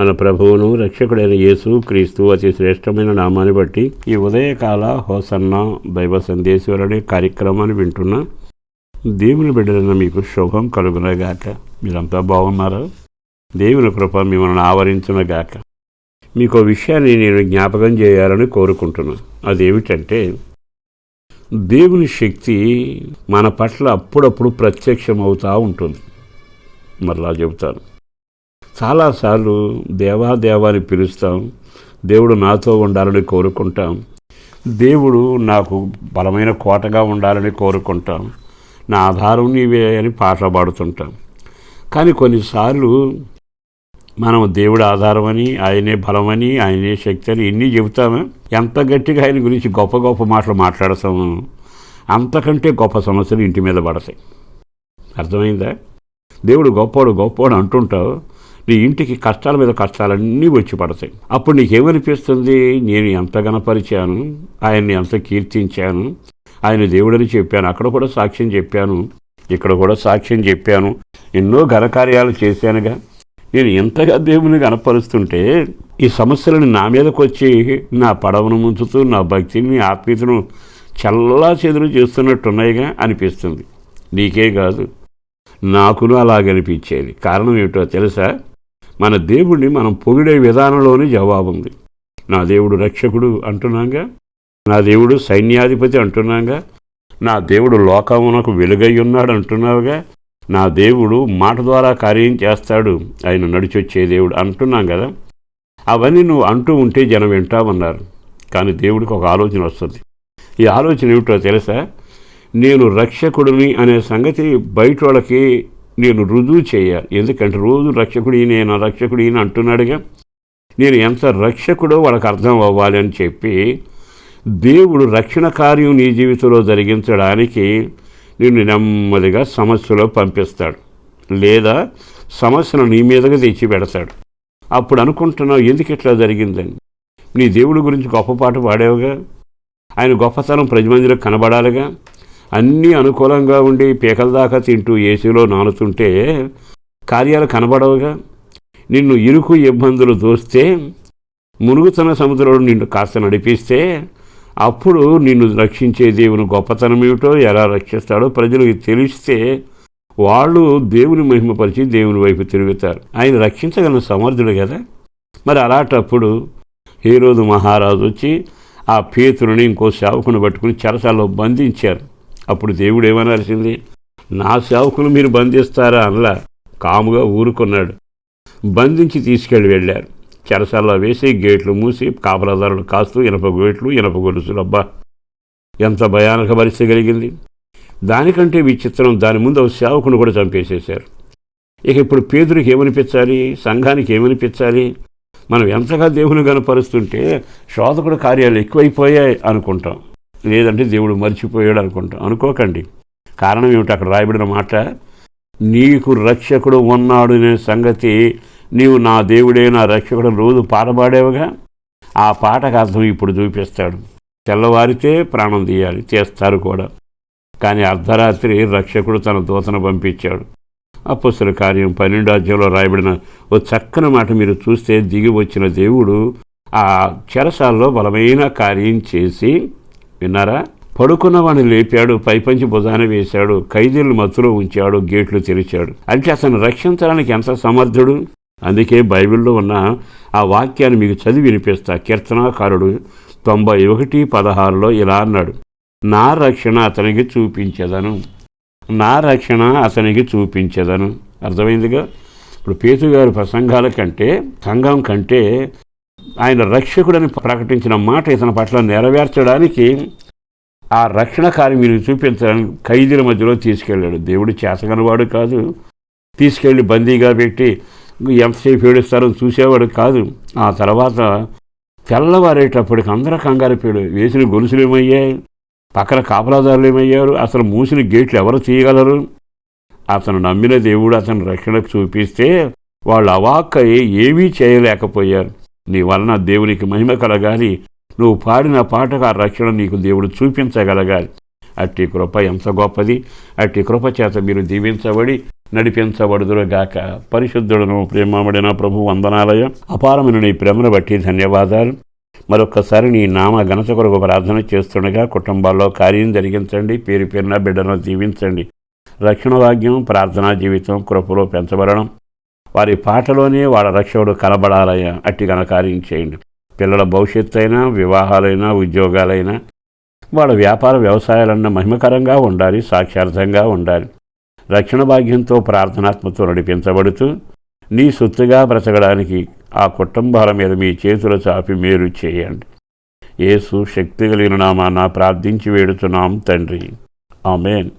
మన ప్రభువును రక్షకుడైన యేసు క్రీస్తు అతి శ్రేష్టమైన నామాన్ని బట్టి ఈ ఉదయకాల హోసన్న దైవ సందేశ్వరు అనే కార్యక్రమాన్ని వింటున్న దేవుని బిడ్డలైన మీకు శుభం కలుగునగాక. మీరంతా బాగున్నారా? దేవుని కృప మిమ్మల్ని ఆవరించునగాక. మీకు విషయాన్ని నేను జ్ఞాపకం చేయాలని కోరుకుంటున్నాను అదేమిటంటే దేవుని శక్తి మన పట్ల అప్పుడప్పుడు ప్రత్యక్షమవుతూ ఉంటుంది. మరలా చెబుతాను. చాలాసార్లు దేవా దేవాని పిలుస్తాం. దేవుడు నాతో ఉండాలని కోరుకుంటాం. దేవుడు నాకు బలమైన కోటగా ఉండాలని కోరుకుంటాం. నా ఆధారం నీవే అని పాట పాడుతుంటాం కానీ కొన్నిసార్లు మనం దేవుడు ఆధారమని ఆయనే బలమని ఆయనే శక్తి అని ఇన్ని చెబుతాము? ఎంత గట్టిగా ఆయన గురించి గొప్ప గొప్ప మాటలు మాట్లాడతాము అంతకంటే గొప్ప సమస్యలు ఇంటి మీద పడతాయి. అర్థమైందా? దేవుడు గొప్పోడు గొప్పోడు అంటుంటావు. నీ ఇంటికి కష్టాల మీద కష్టాలన్నీ వచ్చి పడతాయి. అప్పుడు నీకేమనిపిస్తుంది? నేను ఎంత గణపరిచాను ఆయన్ని ఎంత కీర్తించాను? ఆయన దేవుడని చెప్పాను. అక్కడ కూడా సాక్ష్యం చెప్పాను. ఇక్కడ కూడా సాక్ష్యం చెప్పాను. ఎన్నో ఘనకార్యాలు చేశానుగా. నేను ఎంతగా దేవుని గనపరుస్తుంటే ఈ సమస్యలను నా మీదకు వచ్చి నా పడవను ముంచుతూ నా భక్తిని ఆత్మీయతను చల్లా చెదురు చేస్తున్నట్టున్నాయిగా అనిపిస్తుంది. నీకే కాదు నాకును అలాగనిపించేది. కారణం ఏమిటో తెలుసా? మన దేవుడిని మనం పొగిడే విధానంలోనే జవాబు ఉంది. నా దేవుడు రక్షకుడు అంటున్నాగా నా దేవుడు సైన్యాధిపతి అంటున్నాగా నా దేవుడు లోకమునకు వెలుగై ఉన్నాడు అంటున్నావుగా నా దేవుడు మాట ద్వారా కార్యం చేస్తాడు ఆయన నడిచొచ్చే దేవుడు అంటున్నాం కదా. అవన్నీ నువ్వు అంటూ ఉంటే జనం వింటామన్నారు. కానీ దేవుడికి ఒక ఆలోచన వస్తుంది. ఈ ఆలోచన ఏమిటో తెలుసా? నేను రక్షకుడిని అనే సంగతి బయట వాళ్ళకి నేను రుజువు చేయాలి ఎందుకంటే రోజు రక్షకుడు ఈయన రక్షకుడు ఈయన అంటున్నాడుగా. నేను ఎంత రక్షకుడో వాళ్ళకి అర్థం అవ్వాలి అని చెప్పి దేవుడు రక్షణ కార్యం నీ జీవితంలో జరిగించడానికి నిన్ను నెమ్మదిగా సమస్యలో పంపిస్తాడు. లేదా సమస్యను నీ మీదగా తెచ్చి పెడతాడు. అప్పుడు అనుకుంటున్నావు ఎందుకు ఇట్లా జరిగిందని? నీ దేవుడి గురించి గొప్ప పాట పాడావుగా? ఆయన గొప్పతనం ప్రజమందిలో కనబడాలిగా? అన్నీ అనుకూలంగా ఉండి పీకల దాకా తింటూ ఏసీలో నానుతుంటే కార్యాలు కనబడవుగా. నిన్ను ఇరుకు ఇబ్బందులు దోస్తే మునుగుతున్న సముద్రంలో నిన్ను కాస్త నడిపిస్తే అప్పుడు నిన్ను రక్షించే దేవుని గొప్పతనం ఏమిటో ఎలా రక్షిస్తాడో ప్రజలకు తెలిస్తే వాళ్ళు దేవుని మహిమపరిచి దేవుని వైపు తిరుగుతారు. ఆయన రక్షించగల సమర్థుడు కదా. మరి అలాంటప్పుడు హీరోదు మహారాజు వచ్చి ఆ పేతురుని ఇంకో సేవకుని పట్టుకుని చెరసాల్లో బంధించారు. అప్పుడు దేవుడు ఏమనాల్సింది నా సేవకులు మీరు బంధిస్తారా? అనలా కాముగా ఊరుకున్నాడు. బంధించి తీసుకెళ్ళి వెళ్ళారు. చెరసాల్లో వేసి గేట్లు మూసి కాపలాదారులు కాస్తూ ఇనప గేట్లు ఇనప గొలుసులు అబ్బా ఎంత భయానక పరిస్థితి కలిగింది. దానికంటే విచిత్రం దాని ముందు ఒక సేవకుని కూడా చంపేసేశారు. ఇక ఇప్పుడు పేదరికి ఏమనిపించాలి? సంఘానికి ఏమనిపించాలి? మనం ఎంతగా దేవుని కనపరుస్తుంటే శోధకుడు కార్యాలు ఎక్కువైపోయాయి అనుకుంటాం. లేదంటే దేవుడు మర్చిపోయాడు అనుకుంటాం. అనుకోకండి. కారణం ఏమిటి? అక్కడ రాయబడిన మాట నీకు రక్షకుడు ఉన్నాడు అనే సంగతి నీవు నా దేవుడే నా రక్షకుడు రోజు పాట పాడేవుగా ఆ పాటకు అర్థం ఇప్పుడు చూపిస్తాడు. తెల్లవారితే ప్రాణం తీయాలి చేస్తారు కూడా. కానీ అర్ధరాత్రి రక్షకుడు తన దూతను పంపించాడు. అపుస్తుల కార్యం పన్నెండు అధ్యాయంలో రాయబడిన ఓ చక్కని మాట మీరు చూస్తే దిగి వచ్చిన దేవుడు ఆ చెరసాల్లో బలమైన కార్యం చేసి విన్నారా? పడుకున్న వాడిని లేపాడు పైపంచి భుజాన వేశాడు ఖైదీలు మత్తులో ఉంచాడు గేట్లు తెరిచాడు. అంటే అతను రక్షించడానికి ఎంత సమర్థుడు? అందుకే బైబిల్లో ఉన్న ఆ వాక్యాన్ని మీకు చదివి వినిపిస్తా. కీర్తనాకారుడు తొంభై ఒకటి పదహారులో ఇలా అన్నాడు. నా రక్షణ అతనికి చూపించదను. నా రక్షణ అతనికి చూపించదను. అర్థమైందిగా? ఇప్పుడు పేతుగారి ప్రసంగాల కంటే సంఘం కంటే ఆయన రక్షకుడని ప్రకటించిన మాట ఇతని పట్ల నెరవేర్చడానికి ఆ రక్షణ కార్యం చూపించడానికి ఖైదీల మధ్యలో తీసుకెళ్ళాడు. దేవుడు చేతగనవాడు కాదు. తీసుకెళ్ళి బందీగా పెట్టి ఎంతసేపు ఏడుస్తారో చూసేవాడు కాదు. ఆ తర్వాత తెల్లవారేటప్పటికి అందరూ కంగారు వేసిన గొలుసులు ఏమయ్యాయి? పక్కన కాపలాదారులు ఏమయ్యారు? అసలు మూసిన గేట్లు ఎవరు తీయగలరు? అతను నమ్మిన దేవుడు అతను రక్షణకు చూపిస్తే వాళ్ళు అవాక్కయి ఏమీ చేయలేకపోయారు. నీ వలన దేవునికి మహిమ కలగాలి. నువ్వు పాడిన పాటకు ఆ రక్షణ నీకు దేవుడు చూపించగలగాలి. అట్టి కృప ఎంత గొప్పది. అట్టి కృప చేత మీరు దీవించబడి నడిపించబడుదురుగాక. పరిశుద్ధుడను ప్రేమబడిన ప్రభు వందనాలయ అపారమైన నీ ప్రేమను బట్టి ధన్యవాదాలు. మరొక్కసారి నీ నామ ఘనత కొరకు ప్రార్థన చేస్తుండగా కుటుంబాల్లో కార్యం జరిగించండి పేరు పేరున బిడ్డను దీవించండి. రక్షణ భాగ్యం ప్రార్థనా జీవితం కృపలో పెంచబడడం. వారి పాటలోనే వాళ్ళ రక్షకుడు కనబడాలయ్యా అట్టి ఘనకార్యం చేయండి పిల్లల భవిష్యత్తు అయినా వివాహాలైనా ఉద్యోగాలైనా వాళ్ళ వ్యాపార వ్యవసాయాలన్న మహిమకరంగా ఉండాలి సాక్షార్థంగా ఉండాలి. రక్షణ భాగ్యంతో ప్రార్థనాత్మతో నడిపించబడుతూ నీ సొత్తుగా బ్రతకడానికి ఆ కుటుంబాల మీద మీ చేతులు చాపి మేలు చేయండి. ఏసు శక్తి కలిగిన నామాన ప్రార్థించి వేడుతున్నాం తండ్రి. ఆమెన్.